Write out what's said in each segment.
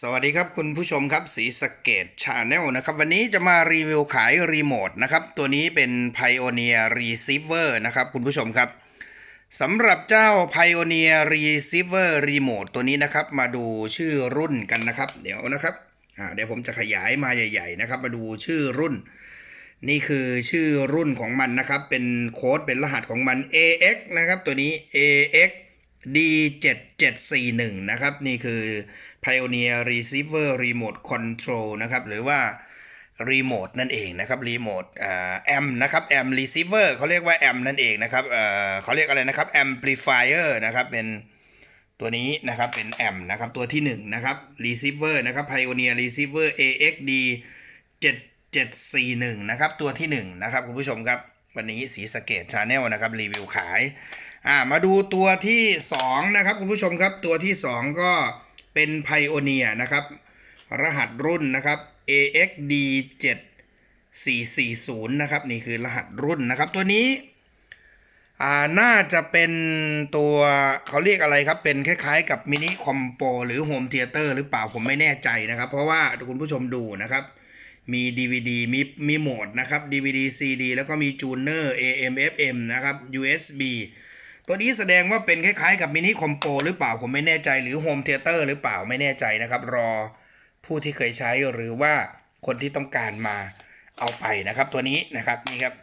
สวัสดีครับคุณผู้ชมครับสีสเกตชาแนลนะครับ วันนี้จะมารีวิวขายรีโมทนะครับ ตัวนี้เป็น Pioneer Receiver นะครับ คุณผู้ชมครับสำหรับเจ้า Pioneer Receiver Remote ตัวนี้นะครับ มาดูชื่อรุ่นกันนะครับ เดี๋ยวนะครับอ่าเดี๋ยวผมจะขยายมาใหญ่ ๆ นะครับ มาดูชื่อรุ่น นี่คือชื่อรุ่นของมันนะครับ เป็นโค้ดเป็นรหัสของมัน AX นะครับ ตัวนี้ AX D7741 นะครับ นี่คือ Pioneer Receiver Remote Control นะครับ หรือว่า Remote นั่นเองนะครับ Remote แอมนะครับแอม Receiver เขาเรียกว่าแอมนั่นเองนะครับเออเขาเรียกอะไรนะครับ Amplifier นะครับเป็นตัวนี้นะครับเป็นแอมนะครับตัวที่1นะครับ Receiver นะครับ Pioneer Receiver AXD 7741 นะครับตัวที่1นะครับคุณผู้ชมครับวันนี้สีสเกตชาแนลนะครับรีวิวขาย อ่ามาดูตัวที่2นะครับคุณผู้ชมครับตัวที่2ก็เป็น Pioneer นะครับ รหัสรุ่นนะครับ AXD 7440นะครับนี่คือรหัสรุ่นนะครับ ตัวนี้อ่าน่าจะเป็นตัวเขาเรียกอะไรครับ เป็นคล้ายๆ กับมินิคอมโปหรือโฮมเทเตอร์หรือเปล่าผมไม่แน่ใจนะครับ เพราะว่าคุณผู้ชมดูนะครับมี DVD มีมีโหมดนะครับ DVD CD แล้วก็มีจูเนอร์ AM FM นะครับ USB ตัวนี้แสดงว่าเป็นคล้ายๆกับมินิคอมโปหรือเปล่าผมไม่แน่ใจหรือโฮมเทเตอร์หรือเปล่าไม่แน่ใจนะครับ รอผู้ที่เคยใช้หรือว่าคนที่ต้องการมาเอาไปนะครับ ตัวนี้นะครับนี่ครับ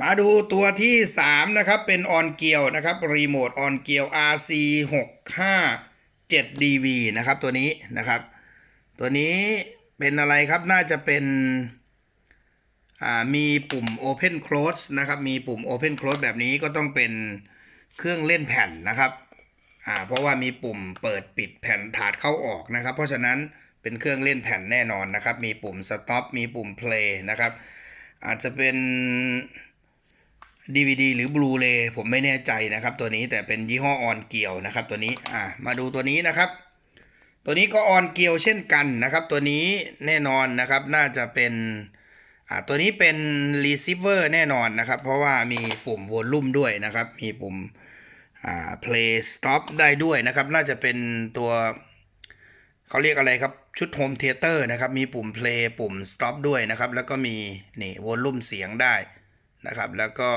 มาดูตัวที่ 3 นะครับ เป็นออนเกียวนะครับรีโมทออนเกียว RC 6 5 7 DV นะครับตัวนี้นะครับ ตัวนี้เป็นอะไรครับน่าจะเป็น มีปุ่ม Open Close นะครับ มีปุ่ม Open Close แบบนี้ก็ต้องเป็นเครื่องเล่นแผ่นนะครับเพราะว่ามีปุ่มเปิดปิดแผ่นถาดเข้าออกนะครับ เพราะฉะนั้นเป็นเครื่องเล่นแผ่นแน่นอนนะครับ มีปุ่ม Stop มีปุ่ม Play นะครับ อาจจะเป็น DVD หรือ Blu-ray ผมไม่แน่ใจนะครับ ตัวนี้แต่เป็นยี่ห้อออนเกียวนะครับ ตัวนี้มาดูตัวนี้นะครับ ตัวนี้ก็ออนเกียวเช่นกันนะครับ ตัวนี้แน่นอนนะครับน่าจะเป็น อ่าตัวนี้เป็น receiver แน่นอนนะครับ เพราะว่ามีปุ่ม volume ด้วยนะครับ มีปุ่มอ่า play stop ได้ด้วยนะครับ น่าจะเป็นตัวเขาเรียกอะไรครับ ชุด home theater นะครับ มีปุ่ม play ปุ่ม stop ด้วยนะครับ แล้วก็มีนี่ volume เสียงได้นะครับ แล้วก็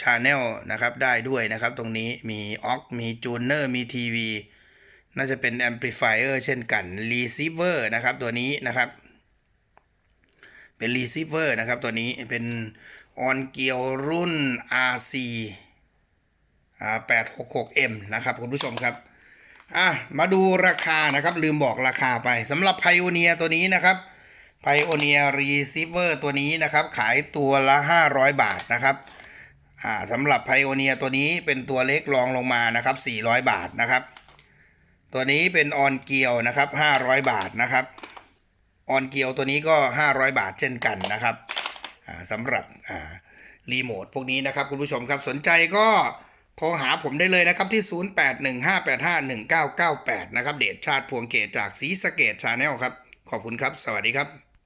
channel นะครับได้ด้วยนะครับ ตรงนี้มี aux มี tuner มี TV น่าจะเป็น amplifier เช่นกัน receiver นะครับตัวนี้นะครับ เป็น receiver นะครับตัวนี้เป็นออนเกียวรุ่น RC 866M นะครับคุณผู้ชมครับอะมาดูราคานะครับลืมบอกราคาไปสำหรับ Pioneer ตัวนี้นะครับ Pioneer Receiver ตัวนี้นะครับขายตัวละ 500 บาทนะครับอ่าสำหรับ Pioneer ตัวนี้เป็นตัวเล็กรองลงมานะครับ 400 บาทนะครับ ตัวนี้เป็นออนเกียวนะครับ 500 บาทนะครับ ออนเกียวตัวนี้ก็ 500 บาทเช่นกันนะครับสำหรับรีโมทพวกนี้นะครับคุณผู้ชมครับสนใจก็โทรหาผมได้เลยนะครับที่ 0815851998 นะครับเดชชาติพวงเกตจากสีสเกตชาแนลครับ ขอบคุณครับ สวัสดีครับ